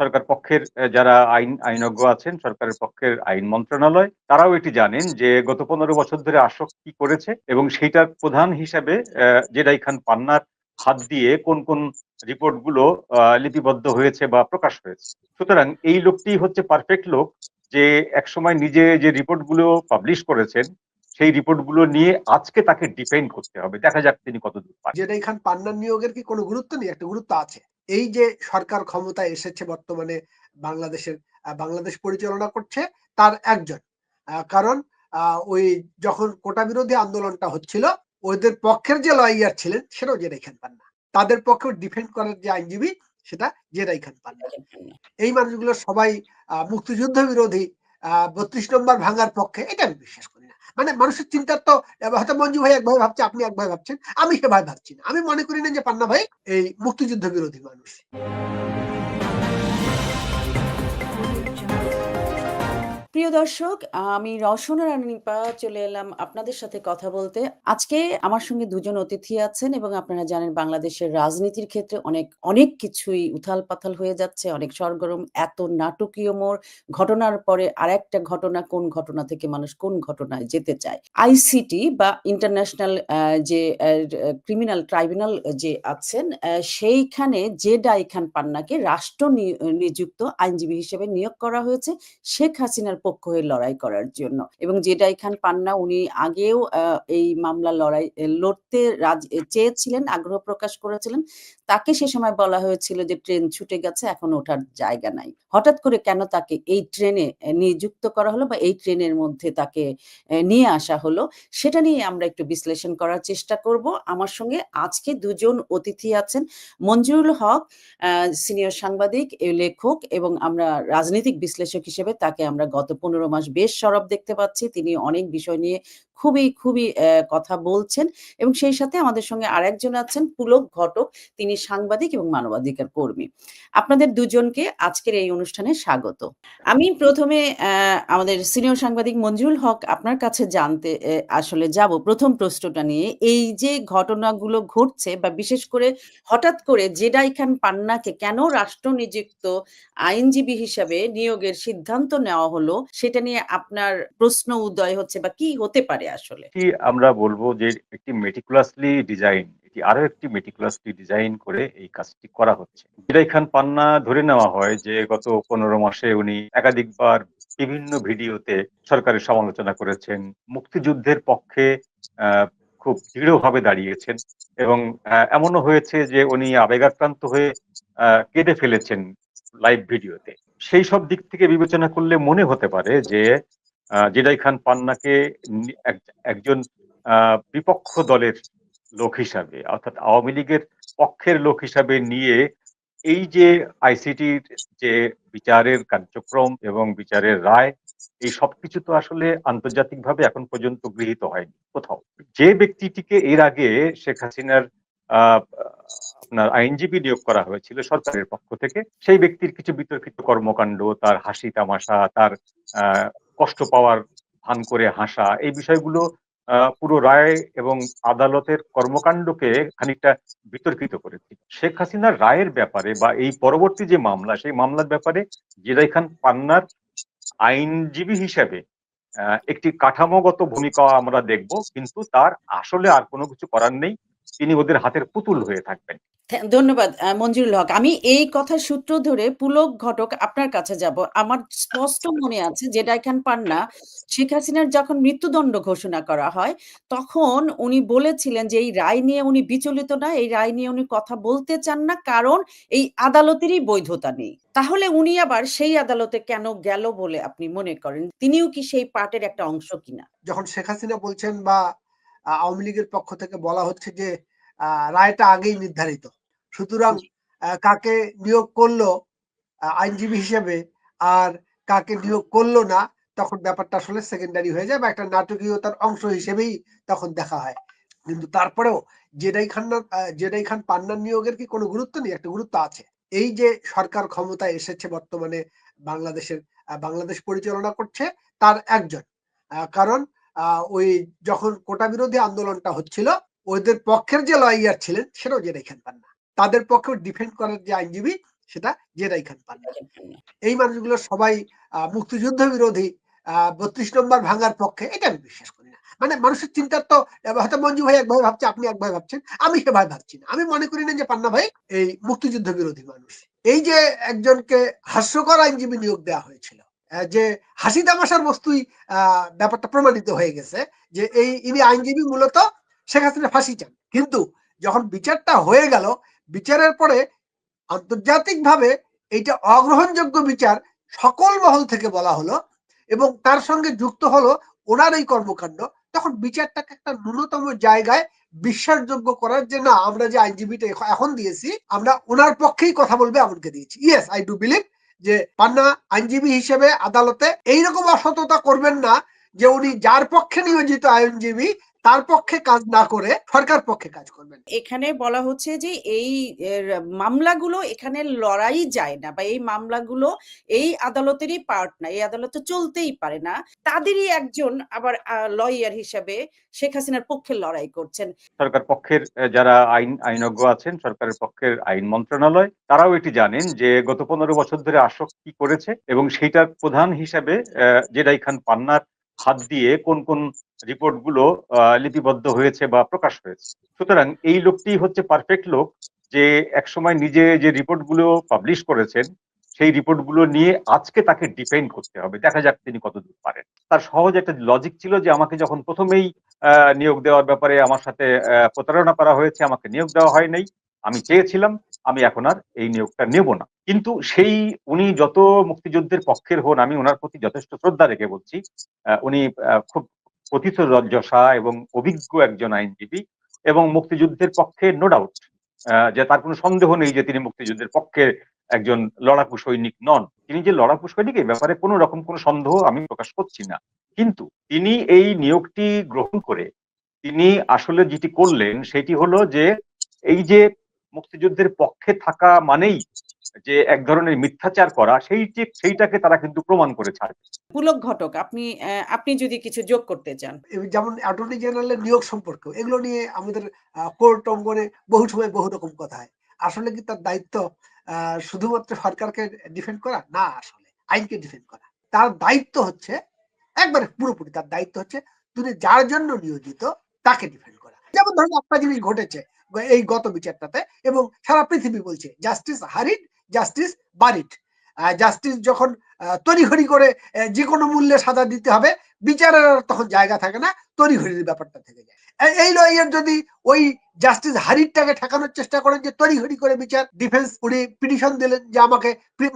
সরকার পক্ষের যারা আইন, আইনজ্ঞ আছেন, সরকারের পক্ষের আইন মন্ত্রণালয়, তারাও এটি জানেন যে গত পনেরো বছর ধরে আসক কি করেছে এবং সেইটার প্রধান হিসাবে জেডাই খান পান্নার হাত দিয়ে কোন কোন রিপোর্টগুলো লিপিবদ্ধ হয়েছে বা প্রকাশ হয়েছে। সুতরাং এই লোকটি হচ্ছে পারফেক্ট লোক যে একসময় নিজে যে রিপোর্টগুলো পাবলিশ করেছেন, সেই রিপোর্টগুলো নিয়ে আজকে তাকে ডিপেন্ড করতে হবে। দেখা যাক তিনি কতদূর পারেন যেটা এখান পান্নার নিয়োগের কি কোনো গুরুত্ব নেই? একটা গুরুত্ব আছে। এই যে সরকার ক্ষমতায় এসেছে বর্তমানে বাংলাদেশের বাংলাদেশ পরিচালনা করছে তার একজন। কারণ ওই যখন কোটা বিরোধী আন্দোলনটা হচ্ছিল ওদের পক্ষের যে লয়ার ছিলেন সেটাও জেরাই খান পান্না। তাদের পক্ষে ডিফেন্ড করার যে আইনজীবী সেটা জেরাই খান পান্না। এই মানুষগুলো সবাই মুক্তিযুদ্ধ বিরোধী বত্রিশ নম্বর ভাঙার পক্ষে এটা আমি বিশ্বাস করি। না মানে মানুষের চিন্তার তো, হয়তো মঞ্জু ভাই এক ভাই ভাবছে, আপনি এক ভাই ভাবছেন, আমি সে ভাই ভাবছি না। আমি মনে করি না যে পান্না ভাই এই মুক্তিযুদ্ধ বিরোধী মানুষ। প্রিয় দর্শক, আমি রসনা রানীপা চলে এলাম আপনাদের সাথে কথা বলতে। আজকে আমার সঙ্গে দুজন অতিথি আছেন এবং আপনারা জানেন বাংলাদেশের রাজনীতির ক্ষেত্রে অনেক অনেক কিছুই উথাল পাথাল হয়ে যাচ্ছে, অনেক সরগরম, এত নাটকীয় মোড়। ঘটনার পরে আর একটা ঘটনা, কোন ঘটনা থেকে মানুষ কোন ঘটনায় যেতে চায়? আইসিটি বা ইন্টারন্যাশনাল যে ক্রিমিনাল ট্রাইব্যুনাল যে আছেন সেইখানে যে ডাই খান পান্নাকে রাষ্ট্র নিযুক্ত আইনজীবী হিসেবে নিয়োগ করা হয়েছে। শেখ হাসিনার পক্ষ হয়ে লড়াই করার জন্য। এবং জেডাই খান পান্না, উনি আগেও এই মামলা লড়াই লড়তে রাজ- চেয়েছিলেন, আগ্রহ প্রকাশ করেছিলেন। তাকে সে সময় বলা হয়েছিল যে, ট্রেন ছুটে গেছে, এখন ওঠার জায়গা নাই। হঠাৎ করে কেন তাকে এই ট্রেনে নিযুক্ত করা হলো বা এই ট্রেনের মধ্যে তাকে নিয়ে আসা হলো, সেটা নিয়ে আমরা একটু বিশ্লেষণ করার চেষ্টা করব। আমার সঙ্গে আজকে দুজন অতিথি আছেন, মঞ্জুরুল হক সিনিয়র সাংবাদিক লেখক এবং আমরা রাজনৈতিক বিশ্লেষক হিসেবে তাকে আমরা গত পনেরো মাস বেশ সরব দেখতে পাচ্ছি। তিনি অনেক বিষয় নিয়ে খুবই খুবই কথা বলছেন। এবং সেই সাথে আমাদের সঙ্গে আরেকজন আছেন পুলক ঘটক। তিনি সাংবাদিক এবং মানবাধিকার কর্মী। আপনাদের দুজনকে আজকের এই অনুষ্ঠানে স্বাগত। আমি প্রথমে আমাদের সিনিয়র সাংবাদিক মঞ্জুরুল হক আপনার কাছে জানতে আসলে যাব প্রথম প্রশ্নটা নিয়ে। এই যে ঘটনাগুলো ঘটছে বা বিশেষ করে হঠাৎ করে জেডাই খান পান্নাকে কেন রাষ্ট্র নিযুক্ত আইনজীবী হিসাবে নিয়োগের সিদ্ধান্ত নেওয়া হলো, সেটা নিয়ে আপনার প্রশ্ন উদয় হচ্ছে বা কি হতে পারে? আসলে। আমরা বলব যে একটি মেটিকুলাসলি ডিজাইন এটি আরও একটি মেটিকুলাসলি ডিজাইন করে এই কাজটি করা হচ্ছে। বিরাই খান পান্না ধরে নেওয়া হয় যে গত পনেরো মাসে উনি একাধিকবার বিভিন্ন ভিডিওতে সরকারের সমালোচনা করেছেন, মুক্তিযুদ্ধের পক্ষে খুব দৃঢ়ভাবে দাঁড়িয়েছেন এবং এমনও হয়েছে যে উনি আবেগাক্রান্ত হয়ে কেঁদে ফেলেছেন লাইভ ভিডিওতে। সেই সব দিক থেকে বিবেচনা করলে মনে হতে পারে যে জেডাই খান পান্নাকে এক- একজন বিপক্ষ দলের লোক হিসাবে, অর্থাৎ আওয়ামী লীগের পক্ষের লোক হিসাবে নিয়ে এই যে আইসিটির যে বিচারের কার্যক্রম এবং বিচারের রায়, এই সবকিছু তো আসলে আন্তর্জাতিকভাবে এখন পর্যন্ত গৃহীত হয়নি কোথাও। যে ব্যক্তিটিকে এর আগে শেখ হাসিনার আপনার আইনজীবী নিয়োগ করা হয়েছিল সরকারের পক্ষ থেকে, সেই ব্যক্তির কিছু বিতর্কিত কর্মকাণ্ড, তার হাসি তামাশা, তার কষ্ট পাওয়ার ভান করে হাসা, এই বিষয়গুলো পুরো রায় এবং আদালতের কর্মকাণ্ডকে খানিকটা বিতর্কিত করেছিল শেখ হাসিনার রায়ের ব্যাপারে বা এই পরবর্তী যে মামলা, সেই মামলার ব্যাপারে জিরাই খান পান্নার আইনজীবী হিসেবে একটি কাঠামোগত ভূমিকা আমরা দেখব, কিন্তু তার আসলে আর কোনো কিছু করার নেই। তিনি ওদের হাতের পুতুল হয়ে থাকবেন। ধন্যবাদ মঞ্জুরুল হক। আমি এই কথার সূত্র ধরে পুলক ঘটক আপনার কাছে যাব। আমার স্পষ্ট মনে আছে যে ডাইখান পান্না শেখ হাসিনার যখন মৃত্যুদণ্ড ঘোষণা করা হয় তখন উনি বলেছিলেন যে এই রায় নিয়ে উনি বিচলিত না এই রায় নিয়ে উনি কথা বলতে চান না কারণ এই আদালতেরই বৈধতা নেই। তাহলে উনি আবার সেই আদালতে কেন গেল বলে আপনি মনে করেন? তিনিও কি সেই পার্টের একটা অংশ কিনা? যখন শেখ হাসিনা বলছেন বা আওয়ামী লীগের পক্ষ থেকে বলা হচ্ছে যে আহ, রায়টা আগেই নির্ধারিত। সুতরাং কাকে নিয়োগ করল আইনজীবী হিসেবে আর কাকে নিয়োগ করল না তখন ব্যাপারটা আসলে সেকেন্ডারি হয়ে যায় বা একটা নাটকীয়তার অংশ হিসেবেই তখন দেখা হয়। কিন্তু তারপরেও জেডাই খান জেডাই খান পান্নার নিয়োগের কি কোনো গুরুত্ব নেই? একটা গুরুত্ব আছে। এই যে সরকার ক্ষমতায় এসেছে বর্তমানে বাংলাদেশের বাংলাদেশ পরিচালনা করছে তার একজন। আহ, কারণ আহ, ওই যখন কোটা বিরোধী আন্দোলনটা হচ্ছিল ওদের পক্ষের যে লয়ার ছিলেন সেটাও জেডাই খান পান্না। তাদের পক্ষে ডিফেন্ড করার যে আইনজীবী সেটা জেরাই খান পান্না এই মানুষগুলো সবাই মুক্তিযুদ্ধ বিরোধী বত্রিশ নম্বর ভাঙার পক্ষে এটা আমি বিশ্বাস করি না। মানে মানুষের চিন্তার তো হয়তো মঞ্জু ভাই একভাবে ভাবছে আপনি একভাবে ভাবছেন আমি সেভাবে ভাবছি না। আমি মনে করি না যে পান্না ভাই এই মুক্তিযুদ্ধ বিরোধী মানুষ। এই যে একজনকে হাস্যকর আইনজীবী নিয়োগ দেওয়া হয়েছিল যে হাসি তামাশার বস্তুই আহ, ব্যাপারটা প্রমাণিত হয়ে গেছে যে এই ইনি আইনজীবী মূলত শেখ হাসিনা ফাঁসি চান। কিন্তু যখন বিচারটা হয়ে গেল বিচারের পরে আন্তর্জাতিকভাবে এইটা অগ্রহণযোগ্য বিচার সকল মহল থেকে বলা হলো এবং তার সঙ্গে যুক্ত হলো ওনার এই কর্মকাণ্ড। তখন বিচারটাকে একটা ন্যূনতম জায়গায় বিশ্বাসযোগ্য করার যে, না, আমরা যে আইনজীবীটা এখন দিয়েছি, আমরা ওনার পক্ষেই কথা বলবে এমনকে দিয়েছি। ইয়েস আই ডু বিলিভ যে পান্না আইনজীবী হিসেবে আদালতে এইরকম অসততা করবেন না যে উনি যার পক্ষে নিয়োজিত আইনজীবী তার পক্ষে কাজ না করে সরকার পক্ষে কাজ করবেন। এখানে বলা হচ্ছে যে এই এর, মামলাগুলো এখানে লড়াই যায় না বা এই মামলাগুলো এই আদালতেরই পার্ট না এই আদালতে চলতেই পারে না। তাদেরই একজন আবার লয়ার হিসাবে শেখ হাসিনার পক্ষে লড়াই করছেন। সরকার পক্ষের যারা আইন আইনজ্ঞ আছেন সরকারের পক্ষের আইন মন্ত্রণালয় তারাও এটি জানেন যে গত পনেরো বছর ধরে আশোক কি করেছে এবং সেইটার প্রধান হিসাবে আহ, জেডাই খান পান্নার হাত দিয়ে কোন কোন রিপোর্টগুলো আহ, লিপিবদ্ধ হয়েছে বা প্রকাশ হয়েছে। সুতরাং এই লোকটি হচ্ছে পারফেক্ট লোক যে একসময় নিজে যে রিপোর্টগুলো পাবলিশ করেছেন সেই রিপোর্টগুলো নিয়ে আজকে তাকে ডিপেন্ড করতে হবে। দেখা যাক তিনি কতদূর পারেন। তার সহজ একটা লজিক ছিল যে আমাকে যখন প্রথমেই নিয়োগ দেওয়ার ব্যাপারে আমার সাথে প্রতারণা করা হয়েছে আমাকে নিয়োগ দেওয়া হয় নাই। আমি চেয়েছিলাম আমি এখন আর এই নিয়োগটা নেব না। কিন্তু সেই উনি যত মুক্তিযুদ্ধের পক্ষের হন, আমি ওনার প্রতি যথেষ্ট শ্রদ্ধা রেখে বলছি উনি খুব কথিত রজ্জসা এবং অভিজ্ঞ একজন আইনজীবী এবং মুক্তিযুদ্ধের পক্ষে নো ডাউট যে তার কোনো সন্দেহ নেই যে তিনি মুক্তিযুদ্ধের পক্ষে একজন লড়াকু সৈনিক নন। তিনি যে লড়াকু সৈনিক এই ব্যাপারে কোনো রকম কোনো সন্দেহ আমি প্রকাশ করছি না। কিন্তু তিনি এই নিয়োগটি গ্রহণ করে তিনি আসলে যেটি করলেন, সেটি হলো যে এই যে মুক্তিযুদ্ধের পক্ষে থাকা মানেই যে এক ধরনের মিথ্যাচার করা সেইটি সেইটাকে তারা কিন্তু প্রমাণ করে ছাড়বে পুলক ঘটক আপনি আহ, আপনি যদি কিছু যোগ করতে চান। যেমন অ্যাটর্নি জেনারেলের নিয়োগ সম্পর্ক এগুলো নিয়ে আমাদের কোর্ট অঙ্গনে বহু সময় বহু রকম কথা হয়। আসলে কি তার দায়িত্ব আহ, শুধুমাত্র সরকারকে ডিফেন্ড করা? না আসলে আইনকে ডিফেন্ড করা। তার দায়িত্ব হচ্ছে একবারে পুরোপুরি তার দায়িত্ব হচ্ছে তুমি যার জন্য নিয়োজিত তাকে ডিফেন্ড করা। যেমন ধরুন একটা জিনিস ঘটেছে এই গত বিচারটাতে এবং সারা পৃথিবী বলছে justice hurried justice buried justice যখন তড়িঘড়ি করে যে কোনো মূল্যে সাজা দিতে হবে, বিচারের তখন জায়গা থাকে না, তড়িঘড়ির ব্যাপারটা থেকে যায়। এই লয়ার যদি ওই জাস্টিস হারিরটাকে ঠেকানোর চেষ্টা করেন যে তড়িঘড়ি করে বিচার ডিফেন্স উনি পিটিশন দিলেন যে আমাকে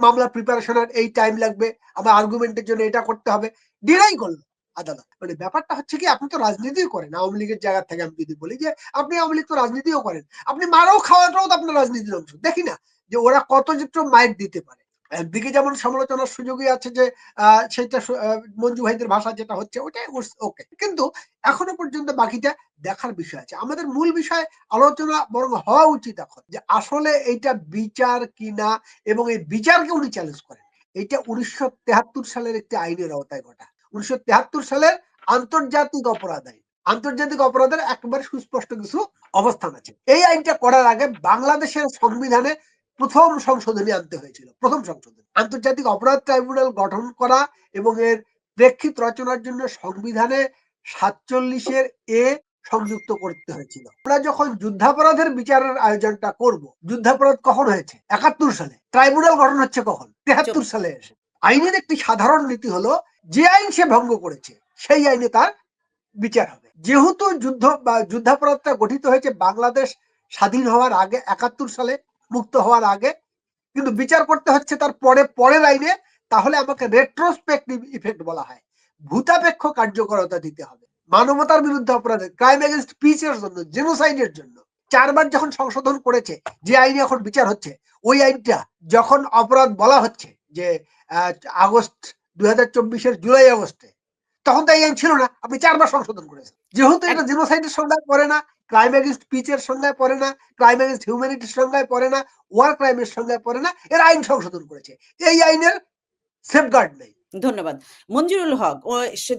মামলা প্রিপারেশনের এই টাইম লাগবে, আমার আর্গুমেন্টের জন্য এটা করতে হবে ডিনাই করল। আদালত। মানে ব্যাপারটা হচ্ছে কি আপনি তো রাজনীতিও করেন। আওয়ামী লীগের জায়গা থেকে আমি যদি বলি যে আপনি আওয়ামী লীগ তো রাজনীতিও করেন। আপনি মারাও খাওয়াটাও তো আপনার রাজনীতির অংশ। দেখি না যে ওরা কত চিত্র মাইট দিতে পারে। একদিকে যেমন সমালোচনার সুযোগই আছে যে আহ, সেটা মঞ্জু ভাইদের ভাষা যেটা হচ্ছে ওটাই ওকে। কিন্তু এখনও পর্যন্ত বাকিটা দেখার বিষয় আছে। আমাদের মূল বিষয় আলোচনা বরং হওয়া উচিত এখন যে আসলে এইটা বিচার কিনা এবং এই বিচারকে উনি চ্যালেঞ্জ করেন। এটা উনিশশো সালের একটি আইনের আওতায় ঘটা। উনিশশো সালের আন্তর্জাতিক অপরাধ আইন আন্তর্জাতিক অপরাধের একেবারে সুস্পষ্ট কিছু অবস্থান আছে। এই আইনটা করার আগে বাংলাদেশের সংবিধানে প্রথম সংশোধনী আনতে হয়েছিল প্রথম সংশোধনী। আন্তর্জাতিক অপরাধ ট্রাইব্যুনাল গঠন করা এবং এর প্রেক্ষিত রচনার জন্য সংবিধানে সাতচল্লিশের এ সংযুক্ত করতে হয়েছিল। আমরা যখন যুদ্ধাপরাধের বিচারের আয়োজনটা করব যুদ্ধাপরাধ কখন হয়েছে? একাত্তর সালে। ট্রাইব্যুনাল গঠন হচ্ছে কখন? তেহাত্তর সালে এসে। আইনের একটি সাধারণ নীতি হলো, যে আইন সে ভঙ্গ করেছে, সেই আইনে তার বিচার হবে। যেহেতু যুদ্ধ বা যুদ্ধাপরাধটা গঠিত হয়েছে বাংলাদেশ স্বাধীন হওয়ার আগে, একাত্তর সালে মুক্ত হওয়ার আগে, কিন্তু বিচার করতে হচ্ছে তার পরে, পরের আইনে, তাহলে আমাকে রেট্রোস্পেক্টিভ ইফেক্ট বলা হয়। ভূতাপেক্ষ কার্যকরতা দিতে হবে। মানবতার বিরুদ্ধে অপরাধে ক্রাইম এগেনস্ট পিসের জন্য জেনোসাইডের জন্য। চারবার যখন সংশোধন করেছে, যে আইনে এখন বিচার হচ্ছে, ওই আইনটা যখন অপরাধ বলা হচ্ছে যে আগস্ট দুই হাজার চব্বিশের জুলাই আগস্টে তখন তো এই আইন ছিল না। আপনি চারবার সংশোধন করেছেন। যেহেতু এটা জেনোসাইডের সংজ্ঞায় পড়ে না ক্রাইম এগেনস্ট পিচের সংজ্ঞায় পড়ে না ক্রাইম এগেনস্ট হিউম্যানিটির সংজ্ঞায় পড়ে না ওয়ার ক্রাইমের সংজ্ঞায় পড়ে না এর আইন সংশোধন করেছে। এই আইনের সেফগার্ড নেই। ধন্যবাদ। মঞ্জুরুল হক ও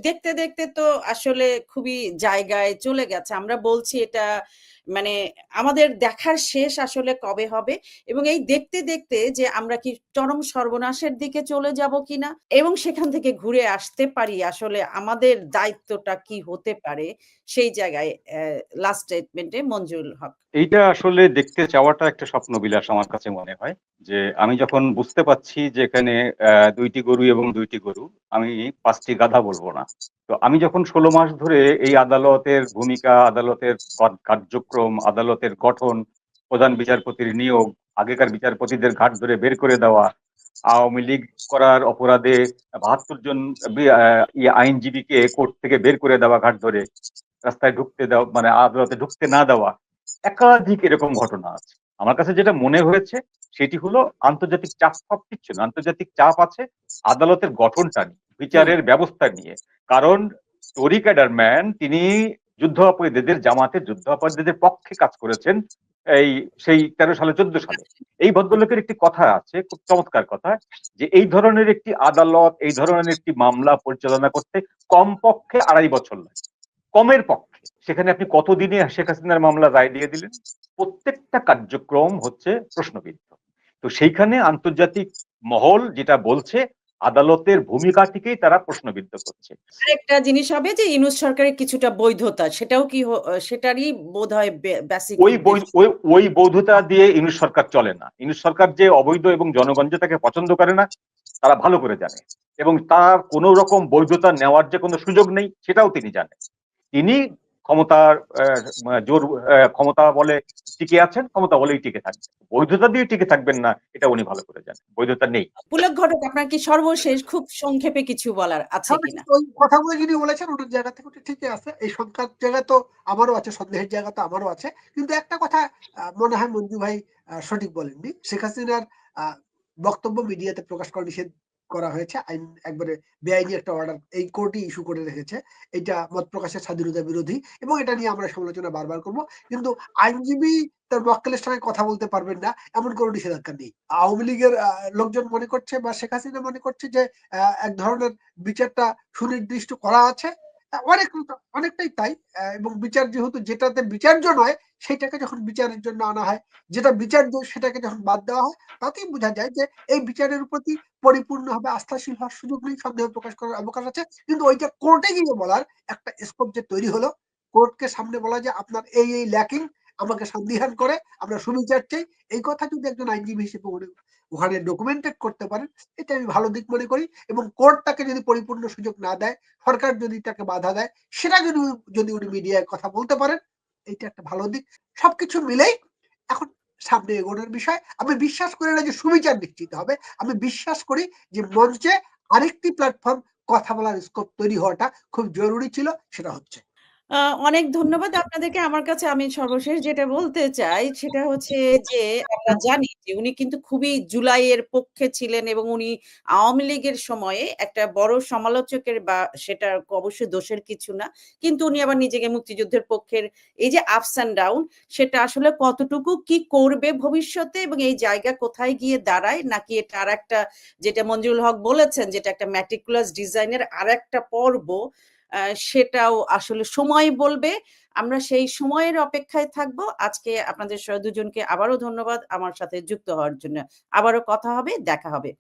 দেখতে দেখতে তো আসলে খুবই জায়গায় চলে গেছে। আমরা বলছি এটা মানে আমাদের দেখার শেষ আসলে কবে হবে? এবং এই দেখতে দেখতে যে আমরা কি চরম সর্বনাশের দিকে চলে যাব কিনা? এবং সেখান থেকে ঘুরে আসতে পারি আসলে আমাদের দায়িত্বটা কি হতে পারে? সেই জায়গায় লাস্ট স্টেটমেন্টে মঞ্জুর হক। এইটা আসলে দেখতে চাওয়াটা একটা স্বপ্ন বিলাস আমার কাছে মনে হয়। যে আমি যখন বুঝতে পাচ্ছি যে এখানে দুইটি গরু এবং দুইটি গরু, আমি পাঁচটি গাধা বলব না। তো আমি যখন ষোলো মাস ধরে এই আদালতের ভূমিকা আদালতের কার্যক্রম আদালতের গঠন প্রধান বিচারপতির নিয়োগ আগেকার বিচারপতিদের ঘাট ধরে বের করে দেওয়া আওয়ামী লীগ করার অপরাধে বাহাত্তর জন আহ, আইনজীবীকে কোর্ট থেকে বের করে দেওয়া ঘাট ধরে রাস্তায় ঢুকতে দেওয়া মানে আদালতে ঢুকতে না দেওয়া একাধিক এরকম ঘটনা আছে। আমার কাছে যেটা মনে হয়েছে সেটি হলো আন্তর্জাতিক চাপ সব কিছু না আন্তর্জাতিক চাপ আছে আদালতের গঠনটা নিয়ে বিচারের ব্যবস্থা নিয়ে। কারণ টরি ক্যাডারম্যান তিনি যুদ্ধ অপরাধীদের জামাতে যুদ্ধ অপরাধীদের পক্ষে কাজ করেছেন এই সেই তেরো সালে, চোদ্দ সালে। এই ভদ্রলোকের একটি কথা আছে, খুব চমৎকার কথা, যে এই ধরনের একটি আদালত, এই ধরনের একটি মামলা পরিচালনা করতে কমপক্ষে আড়াই বছর লাগে। কমের পক্ষে। সেখানে আপনি কতদিনে শেখ হাসিনার মামলা রায় দিয়ে দিলেন? প্রত্যেকটা কার্যক্রম হচ্ছে প্রশ্নবিদ্ধ। তো সেইখানে আন্তর্জাতিক মহল যেটা বলছে আদালতের ভূমিকাটিকেই তারা প্রশ্নবিদ্ধ করছে। আরেকটা জিনিস হবে যে ইউনুস সরকারের কিছুটা বৈধতা সেটাও কি সেটারই বোধ হয় ওই ওই বৈধতা দিয়ে ইউনুস সরকার চলে না। ইউনুস সরকার যে অবৈধ এবং জনগণ যে তাকে পছন্দ করে না তারা ভালো করে জানে। এবং তার কোনো রকম বৈধতা নেওয়ার যে কোনো সুযোগ নেই সেটাও তিনি জানেন। তিনি ক্ষমতার জোর ক্ষমতা বলে টিকে আছেন ক্ষমতা বলেই টিকে থাকবেন। বৈধতা দিয়ে টিকে থাকবেন না এটা উনি ভালো করে জানেন বৈধতা নেই। পুলক ঘটক আপনার কি সর্বশেষ খুব সংক্ষেপে কিছু বলার আছে কিনা? ওই কথাগুলো যিনি বলেছেন ওটার জায়গা থেকে ওটা ঠিকই আছে। এই সংখ্যার জায়গা তো আমারও আছে সন্দেহের জায়গা তো আমারও আছে। কিন্তু একটা কথা আহ, মনে হয় মঞ্জু ভাই আহ, সঠিক বলেননি। শেখ হাসিনার আহ, বক্তব্য মিডিয়াতে প্রকাশ করা নিষেধ করা হয়েছে, আইন একবারে বেআইনি একটা অর্ডার এই কোর্টই ইস্যু করে রেখেছে। এটা মত প্রকাশের স্বাধীনতা বিরোধী এবং এটা নিয়ে আমরা সমালোচনা বারবার করব। কিন্তু আইনজীবী তার মক্কেলের সঙ্গে কথা বলতে পারবেন না, এমন কোনো নিষেধাজ্ঞা নেই। আওয়ামী লীগের লোকজন মনে করছে বা শেখ হাসিনা মনে করছে যে এক ধরনের বিচারটা সুনির্দিষ্ট করা আছে। অনেক অনেকটাই তাই এবং বিচার যেহেতু যেটাতে বিচার্য নয় সেটাকে যখন বিচারের জন্য আনা হয়, যেটা বিচার বিচার্য সেটাকে যখন বাদ দেওয়া হয়, তাতেই বোঝা যায় যে এই বিচারের প্রতি পরিপূর্ণভাবে আস্থাশীল হওয়ার সুযোগ নেই সন্দেহ প্রকাশ করার অবকাশ আছে। কিন্তু ওইটা কোর্টে গিয়ে বলার একটা স্কোপ যে তৈরি হলো, কোর্টকে সামনে বলা যে আপনার এই এই ল্যাকিং আমাকে সন্দিহান করে, আমরা সুবিচার চাই। এই কথা যদি একজন আইনজীবী হিসেবে ওখানে ডকুমেন্টেড করতে পারেন, এটা আমি ভালো দিক মনে করি এবং কোর্ট তাকে যদি পরিপূর্ণ সুযোগ না দেয়, সরকার যদি তাকে বাধা দেয়, সেটা যদি যদি উনি মিডিয়ায় কথা বলতে পারেন এটা একটা ভালো দিক। সবকিছু মিলেই এখন সামনে এগোনোর বিষয়। আমি বিশ্বাস করি না যে সুবিচার নিশ্চিত হবে। আমি বিশ্বাস করি যে মঞ্চে আরেকটি প্ল্যাটফর্ম কথা বলার স্কোপ তৈরি হওয়াটা খুব জরুরি ছিল, সেটা হচ্ছে অনেক ধন্যবাদ আপনাদেরকে আমার কাছে। আমি সর্বশেষ যেটা বলতে চাই সেটা হচ্ছে যে, আমরা জানি যে উনি কিন্তু খুবই জুলাইয়ের পক্ষে ছিলেন এবং উনি আওয়ামী লীগের সময়ে একটা বড় সমালোচকের বা সেটা অবশ্যই দোষের কিছু না, কিন্তু উনি আবার নিজেকে মুক্তিযুদ্ধের পক্ষের এই যে আপস অ্যান্ড ডাউন সেটা আসলে কতটুকু, কি করবে ভবিষ্যতে এবং এই জায়গা কোথায় গিয়ে দাঁড়ায়? নাকি এটা আর একটা যেটা মঞ্জুরুল হক বলেছেন, যেটা একটা ম্যাটিকুলাস ডিজাইনের আর একটা পর্ব সেটাও আসলে সময় বলবে। আমরা সেই সময়ের অপেক্ষায় থাকব। আজকে আপনাদের দুজনকে আবারও ধন্যবাদ। আমার সাথে যুক্ত হওয়ার জন্য আবারও কথা হবে, দেখা হবে।